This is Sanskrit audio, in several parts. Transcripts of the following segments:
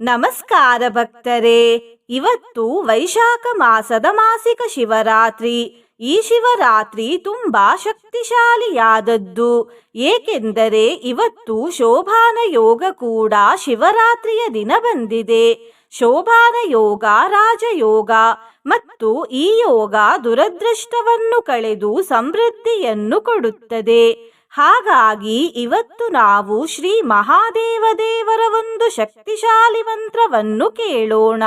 ನಮಸ್ಕಾರ ಭಕ್ತರೇ. ಇವತ್ತು ವೈಶಾಖ ಮಾಸದ ಮಾಸಿಕ ಶಿವರಾತ್ರಿ. ಈ ಶಿವರಾತ್ರಿ ತುಂಬಾ ಶಕ್ತಿಶಾಲಿಯಾದದ್ದು. ಏಕೆಂದರೆ ಇವತ್ತು ಶೋಭಾನ ಯೋಗ ಕೂಡ ಶಿವರಾತ್ರಿಯ ದಿನ ಬಂದಿದೆ. ಶೋಭಾನ ಯೋಗ, ರಾಜಯೋಗ ಮತ್ತು ಈ ಯೋಗ ದುರದೃಷ್ಟವನ್ನು ಕಳೆದು ಸಮೃದ್ಧಿಯನ್ನು ಕೊಡುತ್ತದೆ. ಹಾಗಾಗಿ ಇವತ್ತು ನಾವು ಶ್ರೀ ಮಹಾದೇವ ದೇವರ ಒಂದು ಶಕ್ತಿಶಾಲಿ ಮಂತ್ರವನ್ನು ಕೇಳೋಣ.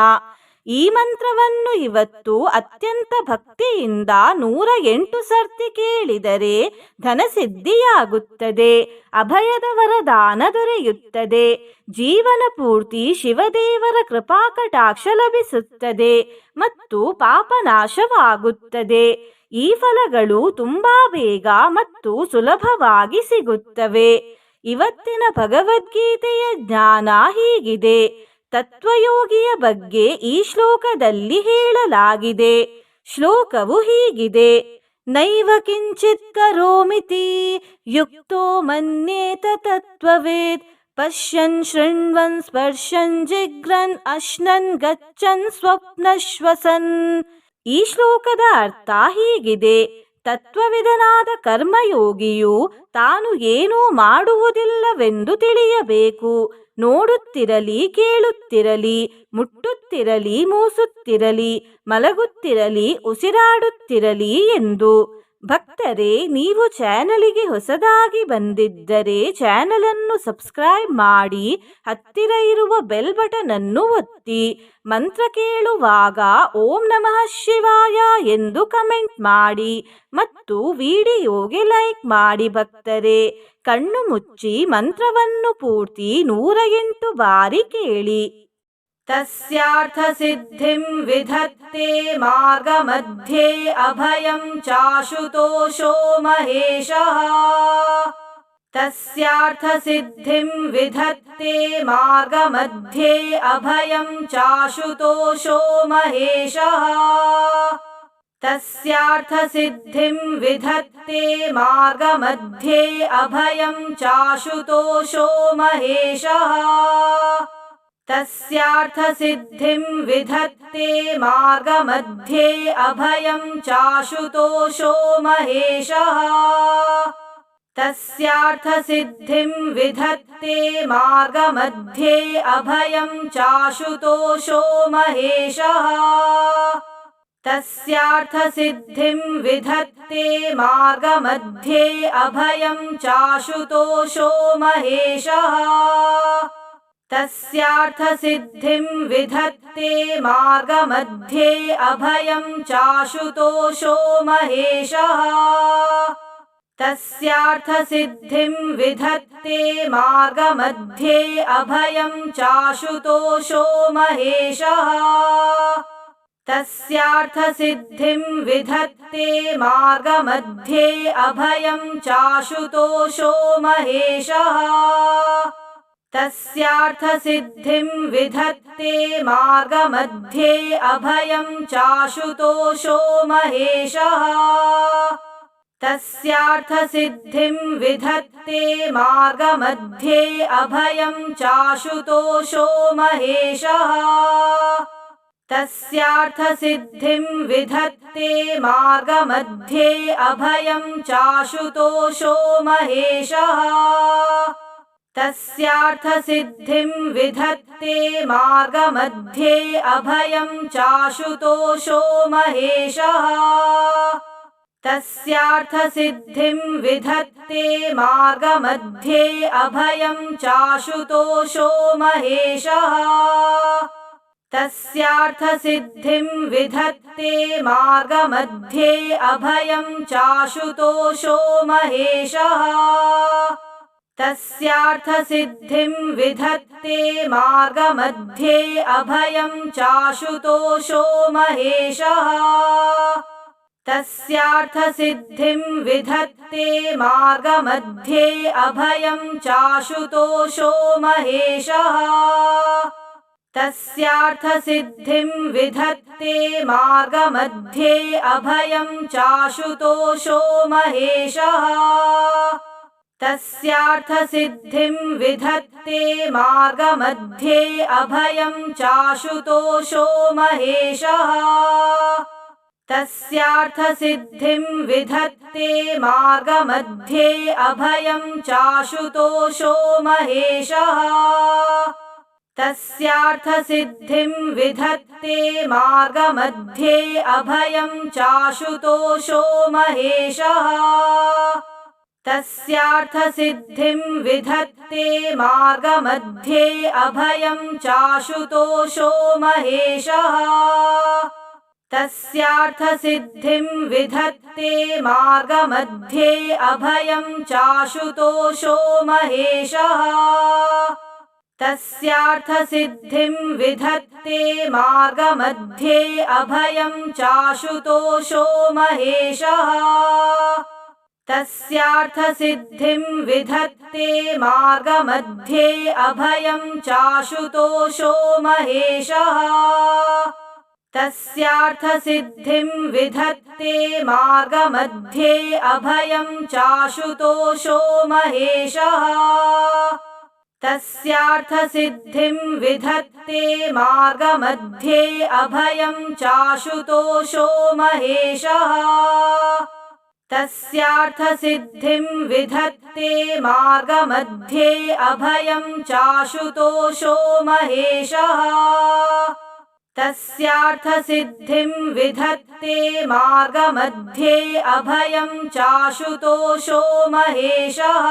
ಈ ಮಂತ್ರವನ್ನು ಇವತ್ತು ಅತ್ಯಂತ ಭಕ್ತಿಯಿಂದ ನೂರ ಎಂಟು ಸರ್ತಿ ಕೇಳಿದರೆ ಧನಸಿದ್ಧಿಯಾಗುತ್ತದೆ. ಅಭಯದ ವರದಾನ ದೊರೆಯುತ್ತದೆ. ಜೀವನ ಪೂರ್ತಿ ಶಿವದೇವರ ಕೃಪಾಕಟಾಕ್ಷ ಲಭಿಸುತ್ತದೆ ಮತ್ತು ಪಾಪನಾಶವಾಗುತ್ತದೆ. ಈ ಫಲಗಳು ತುಂಬಾ ಬೇಗ ಮತ್ತು ಸುಲಭವಾಗಿ ಸಿಗುತ್ತವೆ. ಇವತ್ತಿನ ಭಗವದ್ಗೀತೆಯ ಜ್ಞಾನ ಹೀಗಿದೆ. ತತ್ವಯೋಗಿಯ ಬಗ್ಗೆ ಈ ಶ್ಲೋಕದಲ್ಲಿ ಹೇಳಲಾಗಿದೆ. ಶ್ಲೋಕವು ಹೀಗಿದೆ. ನೈವ ಕಿಂಚಿತ್ ಕರೋಮಿತಿ ಯುಕ್ತೋ ಮನ್ಯೇತ ತತ್ವವೇದ್ ಪಶ್ಯನ್ ಶೃಣ್ವನ್ ಸ್ಪರ್ಶನ್ ಜಿಗ್ರನ್ ಅಶ್ನನ್ ಗಚ್ಚನ್ ಸ್ವಪ್ನಶ್ವಸನ್ ಈ ಶ್ಲೋಕದ ಅರ್ಥ ಹೀಗಿದೆ. ತತ್ವವಿದನಾದ ಕರ್ಮಯೋಗಿಯು ತಾನು ಏನೂ ಮಾಡುವುದಿಲ್ಲವೆಂದು ತಿಳಿಯಬೇಕು. ನೋಡುತ್ತಿರಲಿ, ಕೇಳುತ್ತಿರಲಿ, ಮುಟ್ಟುತ್ತಿರಲಿ, ಮೂಸುತ್ತಿರಲಿ, ಮಲಗುತ್ತಿರಲಿ, ಉಸಿರಾಡುತ್ತಿರಲಿ ಎಂದು. ಭಕ್ತರೇ, ನೀವು ಚಾನಲಿಗೆ ಹೊಸದಾಗಿ ಬಂದಿದ್ದರೆ ಚಾನಲನ್ನು ಸಬ್ಸ್ಕ್ರೈಬ್ ಮಾಡಿ, ಹತ್ತಿರ ಇರುವ ಬೆಲ್ ಬಟನ್ ಅನ್ನು ಒತ್ತಿ, ಮಂತ್ರ ಕೇಳುವಾಗ ಓಂ ನಮಃ ಶಿವಾಯ ಎಂದು ಕಮೆಂಟ್ ಮಾಡಿ ಮತ್ತು ವಿಡಿಯೋಗೆ ಲೈಕ್ ಮಾಡಿ ಭಕ್ತರೇ. ಕಣ್ಣು ಮುಚ್ಚಿ ಮಂತ್ರವನ್ನು ಪೂರ್ತಿ ನೂರ ಎಂಟು ಬಾರಿ ಕೇಳಿ. तस्यार्थसिद्धिं विधत्ते मार्गमध्ये अभयं चाशुतोषो महेशः तस्यार्थसिद्धिं विधत्ते मार्गमध्ये अभयं चाशुतोषो महेशः तस्यार्थसिद्धिं विधत्ते मार्गमध्ये अभयं चाशुतोषो महेशः तस्यार्थसिद्धिं विधत्ते मार्गमध्ये अभयं चाशुतोषो महेशः तस्यार्थसिद्धिं विधत्ते मार्गमध्ये अभयं चाशुतोषो महेशः तस्यार्थसिद्धिं विधत्ते मार्गमध्ये अभयं चाशुतोषो महेशः तस्यार्थसिद्धिं विधत्ते मार्गमध्ये अभयं चाशुतोषो महेशः तस्यार्थसिद्धिं विधत्ते मार्गमध्ये अभयं चाशुतोषो महेशः तस्यार्थसिद्धिं विधत्ते मार्गमध्ये अभयं चाशुतोषो महेशः तस्यार्थसिद्धिं विधत्ते मार्गमध्ये अभयं चाशुतोषो महेशः तस्यार्थसिद्धिं विधत्ते मार्गमध्ये अभयं चाशुतोषो महेशः तस्यार्थसिद्धिं विधत्ते मार्गमध्ये अभयं चाशुतोषो महेशः तस्यार्थसिद्धिं विधत्ते मार्गमध्ये अभयं चाशुतोषो महेशः तस्यार्थसिद्धिं विधत्ते मार्गमध्ये अभयं चाशुतोषो महेशः तस्यार्थसिद्धिं विधत्ते मार्गमध्ये अभयं चाशुतोषो महेशः तस्यार्थसिद्धिं विधत्ते मार्गमध्ये अभयं चाशुतोषो महेशः तस्यार्थसिद्धिं विधत्ते मार्गमध्ये अभयं चाशुतोषो महेशः तस्यार्थसिद्धिं विधत्ते मार्गमध्ये अभयं चाशुतोषो महेशः तस्यार्थसिद्धिं विधत्ते मार्गमध्ये अभयं चाशुतोषो महेशः तस्यार्थसिद्धिं विधत्ते मार्गमध्ये अभयं चाशुतोषो महेशः तस्यार्थसिद्धिं विधत्ते मार्गमध्ये अभयं चाशुतोषो महेशः तस्यार्थसिद्धिं विधत्ते मार्गमध्ये अभयं चाशुतोषो महेशः तस्यार्थसिद्धिं विधत्ते मार्गमध्ये अभयं चाशुतोषो महेशः तस्यार्थसिद्धिं विधत्ते मार्गमध्ये अभयं चाशुतोषो महेशः तस्यार्थसिद्धिं विधत्ते मार्गमध्ये अभयं चाशुतोषो महेशः तस्यार्थसिद्धिं विधत्ते मार्गमध्ये अभयं चाशुतोषो महेशः तस्यार्थसिद्धिं विधत्ते मार्गमध्ये अभयं चाशुतोषो महेशः तस्यार्थसिद्धिं विधत्ते मार्गमध्ये अभयं चाशुतोषो महेशः तस्यार्थसिद्धिं विधत्ते मार्गमध्ये अभयं चाशुतोषो महेशः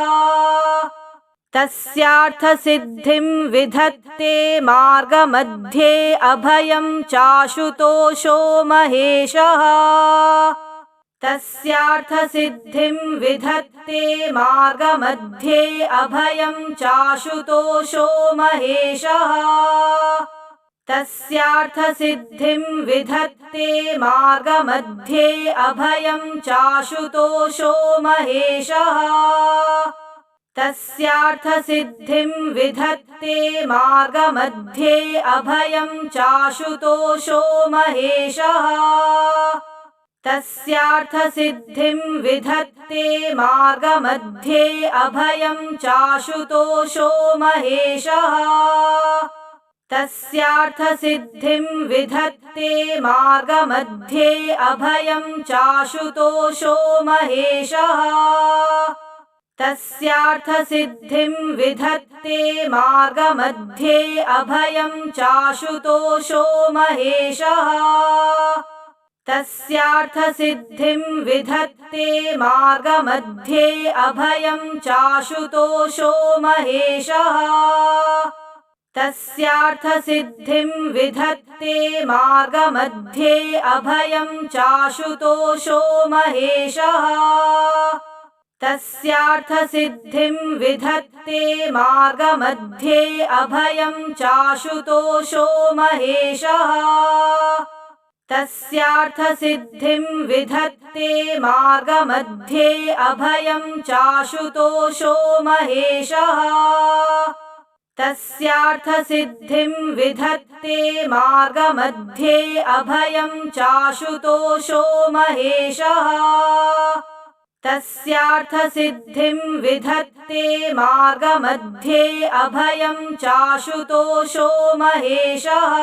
तस्यार्थसिद्धिं विधत्ते मार्गमध्ये अभयं चाशुतोषो महेशः तस्यार्थसिद्धिं विधत्ते मार्गमध्ये अभयं चाशुतोषो महेशः तस्यार्थसिद्धिं विधत्ते मार्गमध्ये अभयं चाशुतोषो महेशः तस्यार्थसिद्धिं विधत्ते मार्गमध्ये अभयं चाशुतोषो महेशः तस्यार्थसिद्धिं विधत्ते मार्गमध्ये अभयं चाशुतोषो महेशः तस्यार्थसिद्धिं विधत्ते मार्गमध्ये अभयं चाशुतोषो महेशः तस्यार्थसिद्धिं विधत्ते मार्गमध्ये अभयं चाशुतोषो महेशः तस्यार्थसिद्धिं विधत्ते मार्गमध्ये अभयं चाशुतोषो महेशः तस्यार्थसिद्धिं विधत्ते मार्गमध्ये अभयं चाशुतोषो महेशः तस्यार्थसिद्धिं विधत्ते मार्गमध्ये अभयं चाशुतोषो महेशः तस्यार्थसिद्धिं विधत्ते मार्गमध्ये अभयं चाशुतोषो महेशः तस्यार्थसिद्धिं विधत्ते मार्गमध्ये अभयं चाशुतोषो महेशः तस्यार्थसिद्धिं विधत्ते मार्गमध्ये अभयं चाशुतोषो महेशः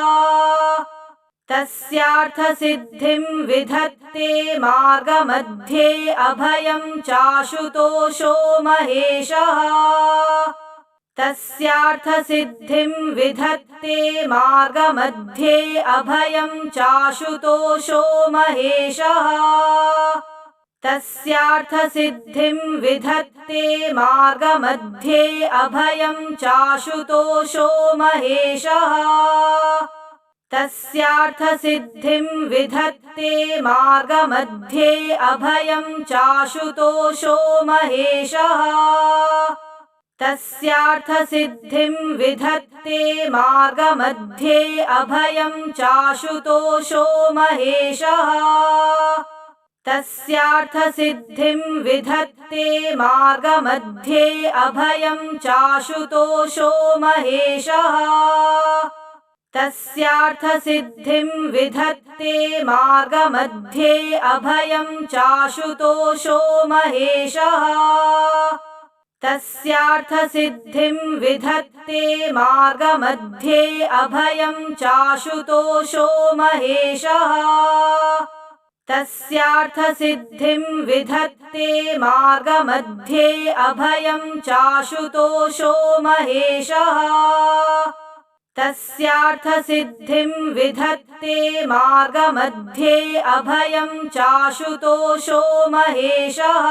तस्यार्थसिद्धिं विधत्ते मार्गमध्ये अभयं चाशुतोषो महेशः तस्यार्थसिद्धिं विधत्ते मार्गमध्ये अभयं चाशुतोषो महेशः तस्यार्थसिद्धिं विधत्ते मार्गमध्ये अभयं चाशुतोषो महेशः तस्यार्थसिद्धिं विधत्ते मार्गमध्ये अभयं चाशुतोषो महेशः तस्यार्थसिद्धिं विधत्ते मार्गमध्ये अभयं चाशुतोषो महेशः तस्यार्थसिद्धिं विधत्ते मार्गमध्ये अभयं चाशुतोषो महेशः तस्यार्थसिद्धिं विधत्ते मार्गमध्ये अभयं चाशुतोषो महेशः तस्यार्थसिद्धिं विधत्ते मार्गमध्ये अभयं चाशुतोषो महेशः तस्यार्थसिद्धिं विधत्ते मार्गमध्ये अभयं चाशुतोषो महेशः तस्यार्थसिद्धिं विधत्ते मार्गमध्ये अभयं चाशुतोषो महेशः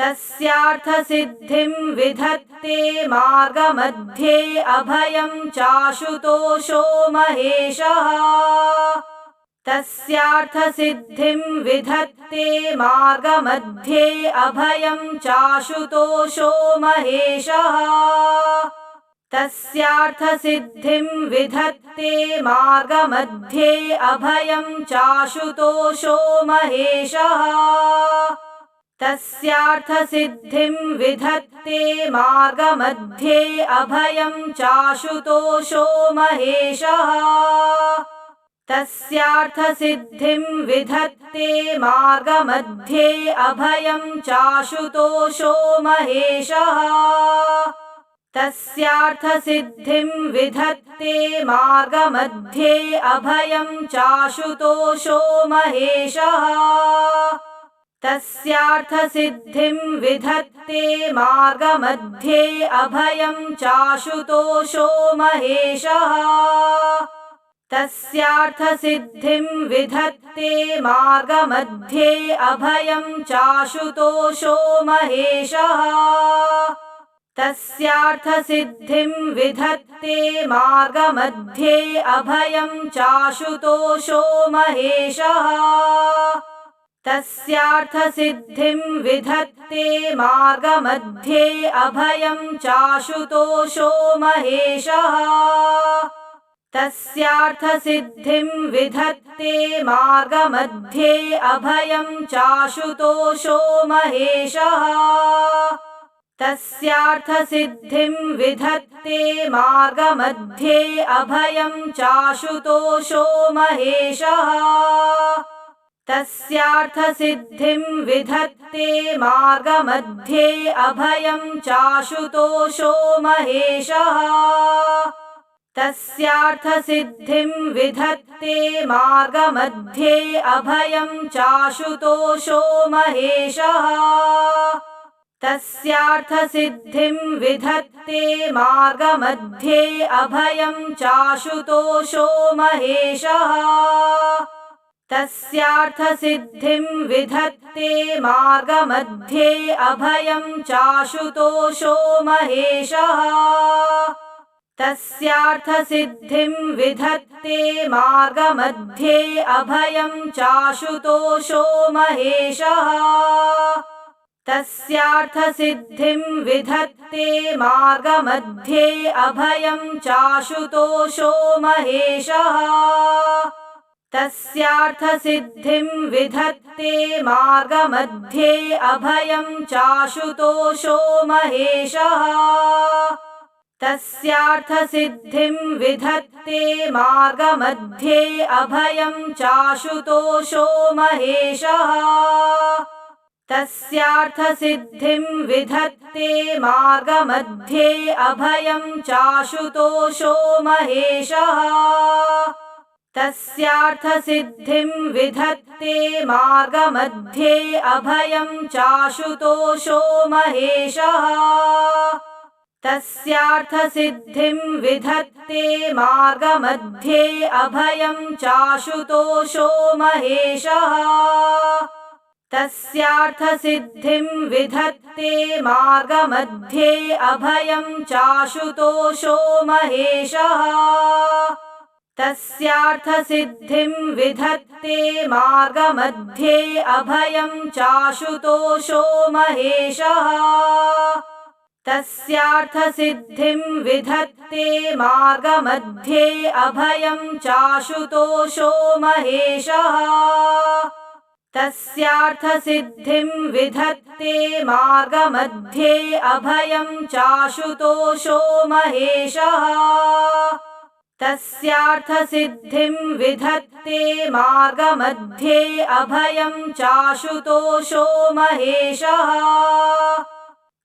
तस्यार्थसिद्धिं विधत्ते मार्गमध्ये अभयं चाशुतोषो महेशः तस्यार्थसिद्धिं विधत्ते मार्गमध्ये अभयं चाशुतोषो महेशः तस्यार्थसिद्धिं विधत्ते मार्गमध्ये अभयं चाशुतोषो महेशः तस्यार्थसिद्धिं विधत्ते मार्गमध्ये अभयं चाशुतोषो महेशः तस्यार्थसिद्धिं विधत्ते मार्गमध्ये अभयं चाशुतोषो महेशः तस्यार्थसिद्धिं विधत्ते मार्गमध्ये अभयं चाशुतोषो महेशः तस्यार्थसिद्धिं विधत्ते मार्गमध्ये अभयं चाशुतोषो महेशः तस्यार्थसिद्धिं विधत्ते मार्गमध्ये अभयं चाशुतोषो महेशः तस्यार्थसिद्धिं विधत्ते मार्गमध्ये अभयं चाशुतोषो महेशः तस्यार्थसिद्धिं विधत्ते मार्गमध्ये अभयं चाशुतोषो महेशः तस्यार्थसिद्धिं विधत्ते मार्गमध्ये अभयं चाशुतोषो महेशः तस्यार्थसिद्धिं विधत्ते मार्गमध्ये अभयं चाशुतोषो महेशः तस्यार्थसिद्धिं विधत्ते मार्गमध्ये अभयं चाशुतोषो महेशः तस्यार्थसिद्धिं विधत्ते मार्गमध्ये अभयं चाशुतोषो महेशः तस्यार्थसिद्धिं विधत्ते मार्गमध्ये अभयं चाशुतोषो महेशः तस्यार्थसिद्धिं विधत्ते मार्गमध्ये अभयं चाशुतोषो महेशः तस्यार्थसिद्धिं विधत्ते मार्गमध्ये अभयं चाशुतोषो महेशः तस्यार्थसिद्धिं विधत्ते मार्गमध्ये अभयं चाशुतोषो महेशः तस्यार्थसिद्धिं विधत्ते मार्गमध्ये अभयं चाशुतोषो महेशः तस्यार्थसिद्धिं विधत्ते मार्गमध्ये अभयं चाशुतोषो महेशः तस्यार्थसिद्धिं विधत्ते मार्गमध्ये अभयं चाशुतोषो महेशः तस्यार्थसिद्धिं विधत्ते मार्गमध्ये अभयं चाशुतोषो महेशः तस्यार्थसिद्धिं विधत्ते मार्गमध्ये अभयं चाशुतोषो महेशः तस्यार्थसिद्धिं विधत्ते मार्गमध्ये अभयं चाशुतोषो महेशः तस्यार्थसिद्धिं विधत्ते मार्गमध्ये अभयं चाशुतोषो महेशः तस्यार्थसिद्धिं विधत्ते मार्गमध्ये अभयं चाशुतोषो महेशः तस्यार्थसिद्धिं विधत्ते मार्गमध्ये अभयं चाशुतोषो महेशः तस्यार्थसिद्धिं विधत्ते मार्गमध्ये अभयं चाशुतोषो महेशः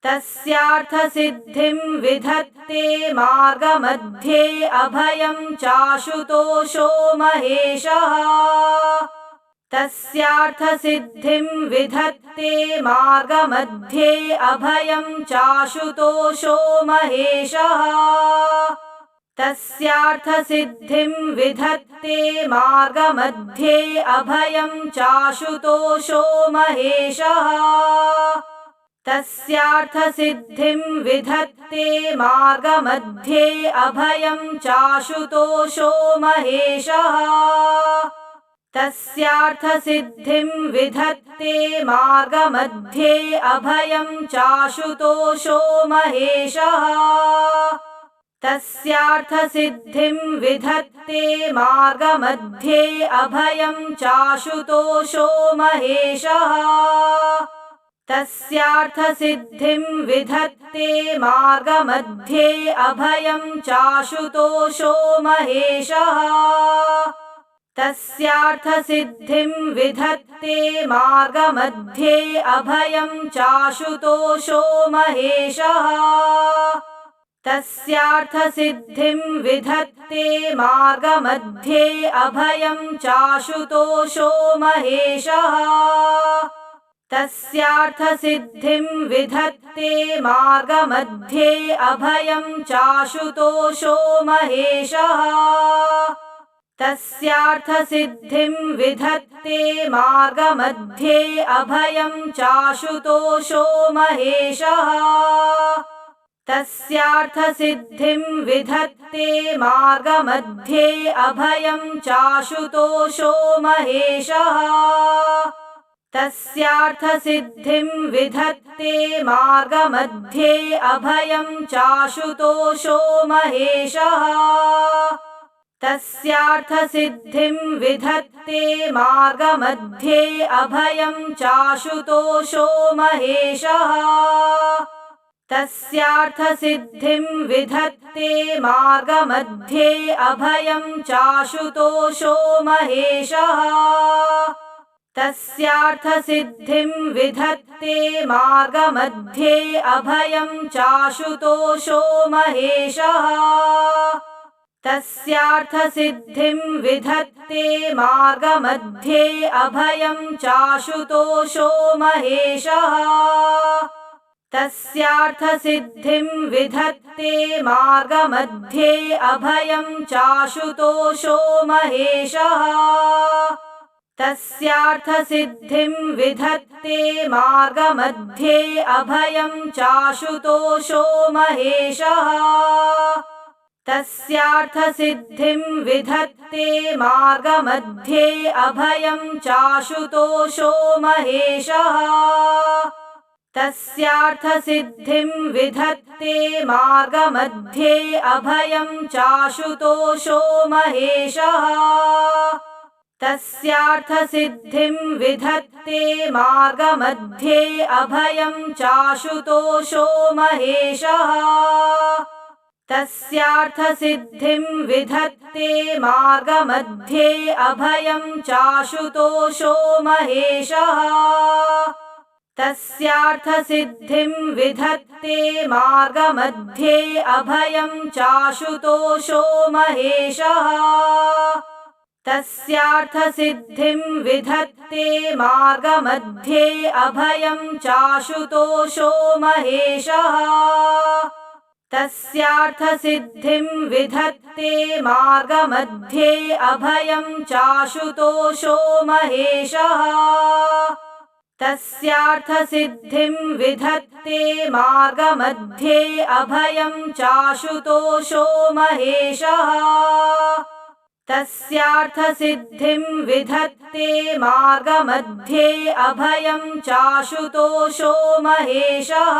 तस्यार्थसिद्धिं विधत्ते मार्गमध्ये अभयं चाशुतोषो महेशः तस्यार्थसिद्धिं विधत्ते मार्गमध्ये अभयं चाशुतोषो महेशः तस्यार्थसिद्धिं विधत्ते मार्गमध्ये अभयं चाशुतोषो महेशः तस्यार्थसिद्धिं विधत्ते मार्गमध्ये अभयं चाशुतोषो महेशः तस्यार्थसिद्धिं विधत्ते मार्गमध्ये अभयं चाशुतोषो महेशः तस्यार्थसिद्धिं विधत्ते मार्गमध्ये अभयं चाशुतोषो महेशः तस्यार्थसिद्धिं विधत्ते मार्गमध्ये अभयं चाशुतोषो महेशः तस्यार्थसिद्धिं विधत्ते मार्गमध्ये अभयं चाशुतोषो महेशः तस्यार्थसिद्धिं विधत्ते मार्गमध्ये अभयं चाशुतोषो महेशः तस्यार्थसिद्धिं विधत्ते मार्गमध्ये अभयं चाशुतोषो महेशः तस्यार्थसिद्धिं विधत्ते मार्गमध्ये अभयं चाशुतोषो महेशः तस्यार्थसिद्धिं विधत्ते मार्गमध्ये अभयं चाशुतोषो महेशः तस्यार्थसिद्धिं विधत्ते मार्गमध्ये अभयं चाशुतोषो महेशः तस्यार्थसिद्धिं विधत्ते मार्गमध्ये अभयं चाशुतोषो महेशः तस्यार्थसिद्धिं विधत्ते मार्गमध्ये अभयं चाशुतोषो महेशः तस्यार्थसिद्धिं विधत्ते मार्गमध्ये अभयं चाशुतोषो महेशः तस्यार्थसिद्धिं विधत्ते मार्गमध्ये अभयं चाशुतोषो महेशः तस्यार्थसिद्धिं विधत्ते मार्गमध्ये अभयं चाशुतोषो महेशः तस्यार्थसिद्धिं विधत्ते मार्गमध्ये अभयं चाशुतोषो महेशः तस्यार्थसिद्धिं विधत्ते मार्गमध्ये अभयं चाशुतोषो महेशः तस्यार्थसिद्धिं विधत्ते मार्गमध्ये अभयं चाशुतोषो महेशः तस्यार्थसिद्धिं विधत्ते मार्गमध्ये अभयं चाशुतोषो महेशः तस्यार्थसिद्धिं विधत्ते मार्गमध्ये अभयं चाशुतोषो महेशः तस्यार्थसिद्धिं विधत्ते मार्गमध्ये अभयं चाशुतोषो महेशः तस्यार्थसिद्धिं विधत्ते मार्गमध्ये अभयं चाशुतोषो महेशः तस्यार्थसिद्धिं विधत्ते मार्गमध्ये अभयं चाशुतोषो महेशः तस्यार्थसिद्धिं विधत्ते मार्गमध्ये अभयं चाशुतोषो महेशः तस्यार्थसिद्धिं विधत्ते मार्गमध्ये अभयं चाशुतोषो महेशः